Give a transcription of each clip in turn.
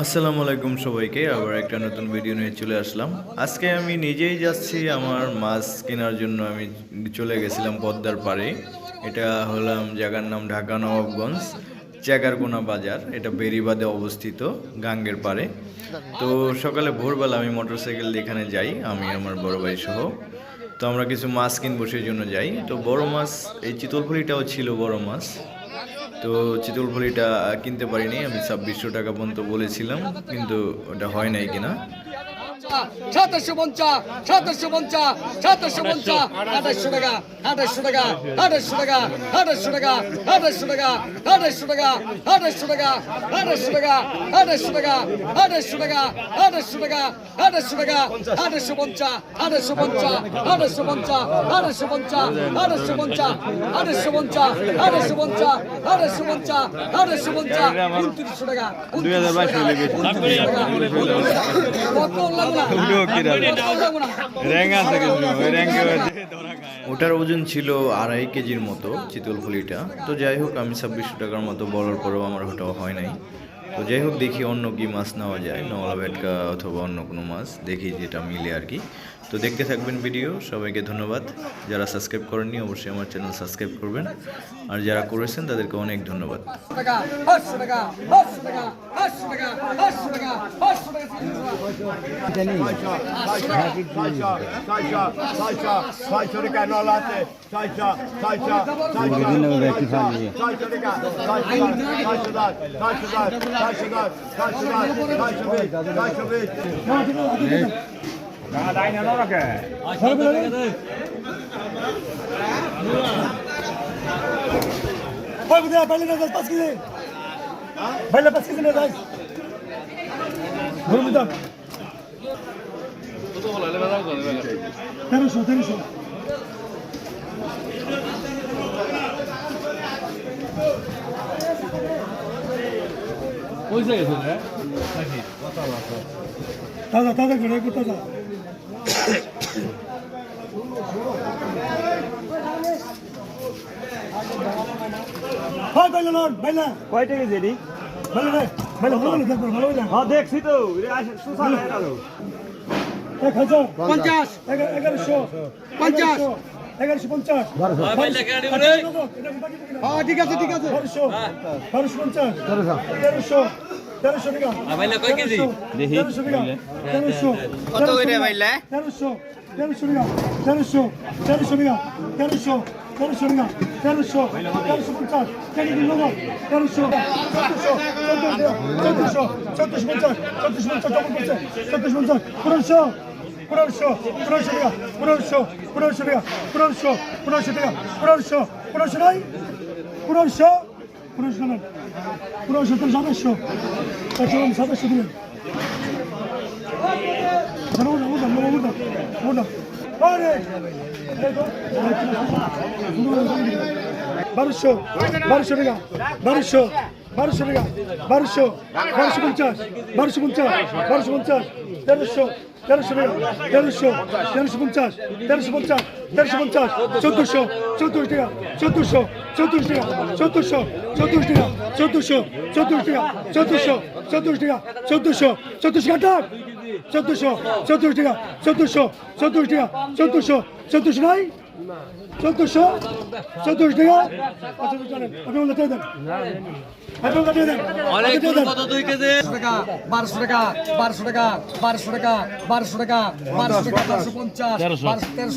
আসসালামু আলাইকুম সবাইকে, আবার একটা নতুন ভিডিও নিয়ে চলে আসলাম। আজকে আমি নিজেই যাচ্ছি, আমার মাছ কেনার জন্য আমি চলে গেছিলাম পদ্মার পাড়ে। এটা হলাম জায়গার নাম ঢাকা নবাবগঞ্জ। চেগারগোনা বাজার, এটা বেরিবাদে অবস্থিত, গাঙ্গের পাড়ে। তো সকালে ভোরবেলা আমি মোটরসাইকেল এখানে যাই, আমি, আমার বড় ভাই সহ। তো আমরা কিছু মাছ কিনবো সেই জন্য যাই। তো বড় মাছ, এই চিতলফুলিটাও ছিল বড় মাছ। তো চিতল ভলিটা কিনতে পারিনি, আমি ছাব্বিশশো টাকা পর্যন্ত বলেছিলাম, কিন্তু ওটা হয় নাই কিনা। সাতাশশো পঞ্চাশ সাতাশশো পঞ্চাশ সাতাশশো পঞ্চাশ আঠাশশো টাকা। আঠাশশো টাকা আঠাশশো টাকা আঠাশশো টাকা আঠাশশো টাকা আঠাশশো টাকা আঠাশশো টাকা আঠাশশো টাকা আঠাশশো টাকা আঠাশশো টাকা আঠাশশো টাকা আঠাশশো টাকা আঠাশশো পঞ্চাশ আঠাশশো পঞ্চাশ আঠাশশো পঞ্চাশ আঠাশশো পঞ্চাশ আঠাশশো পঞ্চাশ আঠাশশো পঞ্চাশ আঠাশশো পঞ্চাশ আঠাশশো পঞ্চাশ আঠাশশো পঞ্চাশ উনত্রিশশো টাকা উনত্রিশশো টাকা। কত ওটার ওজন ছিল আড়াই কেজির মতো চিতল ফুলিটা তো যাই হোক আমি ছাব্বিশশো টাকার মতো বলার পরেও আমার ওটা হয় নাই তো যাই হোক দেখি অন্য কি মাছ নেওয়া যায় নওয়ালা ভেটকা অথবা অন্য কোনো মাছ দেখি যেটা মিলে আর কি তো দেখতে থাকবেন ভিডিও সবাইকে ধন্যবাদ যারা সাবস্ক্রাইব করেননি অবশ্যই আমার চ্যানেল সাবস্ক্রাইব করবেন আর যারা করেছেন তাদেরকে অনেক ধন্যবাদ টাকা Daha da aynı olarak. Koy bu da belli nefes pas gidin. Belli pas gidin nefes. Dur bir dakika. তেরোশো তেরোশো দাদা দাদা করে একটু দাদা কয়টা গেছে রে ভালো ভালো ভালো হ্যাঁ, দেখছি তো। এক হাজার। পঞ্চাশ। এগারো- এগারোশো। পঞ্চাশ। এগারোশো পঞ্চাশ। হ্যাঁ। ঠিক আছে ঠিক আছে। বারোশো। বারোশো পঞ্চাশ। তেরোশো। তেরোশো। টাকা। তেরোশো। তেরোশো টাকা। তেরোশো। কত করে বাইলে তেরোশো। তেরোশো টাকা। তেরোশো। তেরোশো টাকা। তেরোশো। তেরোশো টাকা। তেরোশো। তেরোশো পঞ্চাশ। তেরোশো। চোদ্দশো। চোদ্দশো। চোদ্দশো। পঞ্চাশ। চোদ্দশো পঞ্চাশ চোদ্দশো পঞ্চাশ। পনেরোশো। পনেরোশো পনেরোশো টাকা পনেরোশো পনেরোশো টাকা পনেরোশো পনেরোশো টাকা পনেরোশো পনেরোশো নাই পনেরোশো পনেরোশো নাই পনেরোশো তো সাতাশশো একশো সাতাশশো দিলেন বারোশো বারোশো টাকা, বারোশো বারোশো টাকা, বারোশো বারোশো পঞ্চাশ বারোশো পঞ্চাশ বারোশো পঞ্চাশ। তেরোশো তেরোশো টাকা তেরোশো তেরোশো পঞ্চাশ তেরোশো পঞ্চাশ তেরোশো পঞ্চাশ চোদ্দোশো চোদ্দোশো টাকা চোদ্দোশো চোদ্দোশো টাকা চোদ্দোশো চোদ্দোশো টাকা চোদ্দোশো চোদ্দোশো টাকা চোদ্দোশো চোদ্দোশো টাকা চোদ্দোশো চোদ্দোশো কাটাক চোদ্দোশো চোদ্দোশো টাকা চোদ্দোশো চোদ্দোশো টাকা চোদ্দোশো চোদ্দোশো নাই চোদ্দোশো? চোদ্দোশো টাকা? বারোশো টাকা বারোশো টাকা বারোশো টাকা বারোশো টাকা বারোশো টাকা বারোশো পঞ্চাশ তেরোশো।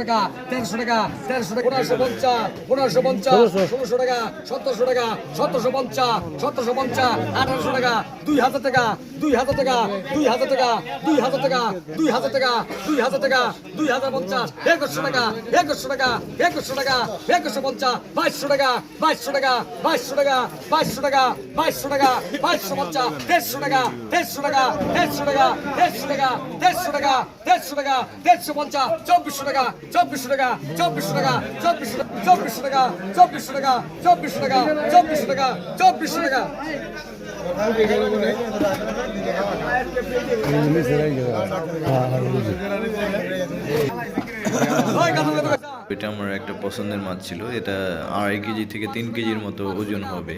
টাকা তেরোশো টাকা তেরোশো টাকা পনেরোশো পঞ্চাশ পনেরোশো পঞ্চাশ ষোলোশো টাকা সতেরোশো টাকা সতেরোশো পঞ্চাশ সতেরোশো পঞ্চাশ আঠারোশো টাকা দুই হাজার টাকা দুই হাজার টাকা, দুই হাজার টাকা, দুই হাজার টাকা, দুই হাজার টাকা, দুই হাজার টাকা, দুই হাজার পঞ্চাশ, একুশশো টাকা একুশশো টাকা একুশশো টাকা, একুশশো পঞ্চাশ, বাইশশো টাকা বাইশশো টাকা বাইশশো টাকা বাইশশো টাকা বাইশশো টাকা, বাইশশো পঞ্চাশ, দেড়শো টাকা দেড়শো টাকা দেড়শো টাকা দেড়শো টাকা দেড়শো টাকা দেড়শো টাকা, দেড়শো পঞ্চাশ, চব্বিশশো টাকা চব্বিশশো টাকা চব্বিশশো টাকা, চব্বিশশো চব্বিশশো টাকা চব্বিশশো টাকা চব্বিশশো টাকা চব্বিশশো টাকা চব্বিশশো টাকা। এটা আমার একটা পছন্দের মাছ ছিল। এটা আড়াই কেজি থেকে তিন কেজির মতো ওজন হবে।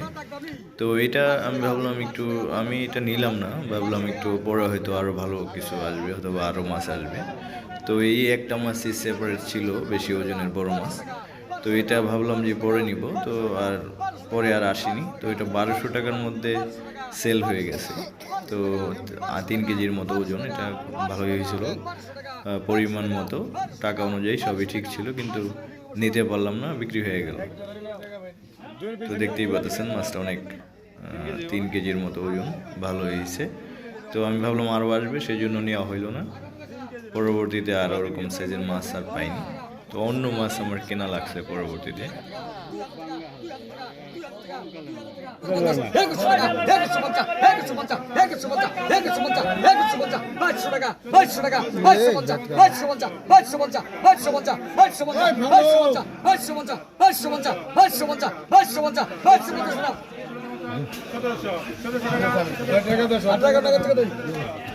তো এটা আমি ভাবলাম একটু, আমি এটা নিলাম না, ভাবলাম একটু পরে হয়তো আরও ভালো কিছু আসবে, অথবা আরও মাছ আসবে। তো এই একটা মাছই সেপারেট ছিল, বেশি ওজনের বড় মাছ। তো এটা ভাবলাম যে পরে নিব। তো আর পরে আর আসেনি। তো এটা বারোশো টাকার মধ্যে সেল হয়ে গেছে। তো তিন কেজির মতো ওজন, এটা ভালোই হয়েছিল। পরিমাণ মতো, টাকা অনুযায়ী সবই ঠিক ছিল, কিন্তু নিতে পারলাম না, বিক্রি হয়ে গেল। তো দেখতেই পাচ্ছেন, মাছটা অনেক তিন কেজির মতো ওজন, ভালো হয়েছে। তো আমি ভাবলাম আরও আসবে সেই জন্য নেওয়া হইল না। পরবর্তীতে আর ওরকম সাইজের মাছ আর পাইনি। তো অন্য মাছ আমার কেনা লাগছে পরবর্তীতে। টাকা। টাকা টাকা টাকা।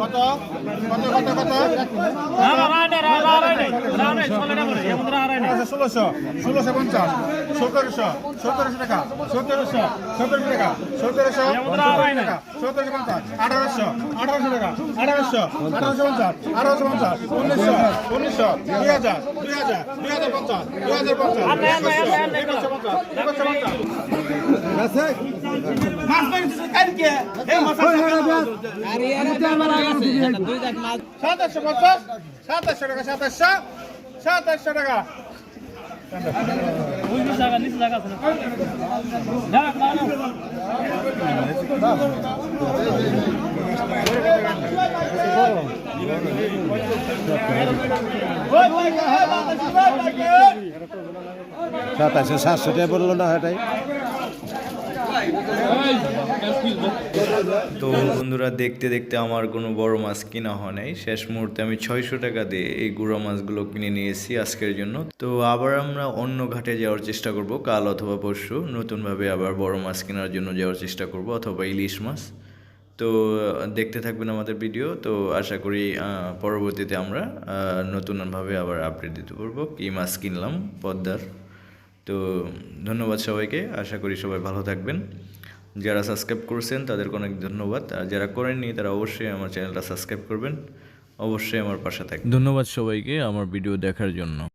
কত? কত কত ষোলোশো ষোলোশো পঞ্চাশ সতেরোশো সতেরোশো টাকা সতেরোশো সতেরোশো টাকা সতেরোশো টাকা সতেরোশো পঞ্চাশ আঠারোশো আঠারোশো টাকা আঠারোশো আঠারোশো পঞ্চাশ আঠারোশো পঞ্চাশ উনিশশো উনিশশো দুই হাজার দুই হাজার দুই হাজার পঞ্চাশ দুই হাজার পঞ্চাশ সাতাশশো পঞ্চাশ সাতাশশো টাকা সাতাশশো সাতাশশো সাতশো টাকা বলল না এটাই তো বন্ধুরা, দেখতে দেখতে আমার কোনো বড় মাছ কিনা হয় নাই। শেষ মুহূর্তে আমি ছয়শো টাকা দিয়ে এই গুঁড়া মাছগুলো কিনে নিয়েছি আজকের জন্য। তো আবার আমরা অন্য ঘাটে যাওয়ার চেষ্টা করব, কাল অথবা পরশু। নতুনভাবে আবার বড় মাছ কেনার জন্য যাওয়ার চেষ্টা করব, অথবা ইলিশ মাছ। তো, দেখতে থাকবেন আমাদের ভিডিও। তো আশা করি পরবর্তীতে আমরা নতুনভাবে আবার আপডেট দিতে পারব কী মাছ কিনলাম, পদ্মার। তো ধন্যবাদ সবাইকে। আশা করি সবাই ভালো থাকবেন। যারা সাবস্ক্রাইব করছেন, তাদেরকে অনেক ধন্যবাদ। আর যারা করেননি, তারা অবশ্যই আমার চ্যানেলটা সাবস্ক্রাইব করবেন। অবশ্যই আমার পাশে থাকবেন। ধন্যবাদ সবাইকে আমার ভিডিও দেখার জন্য।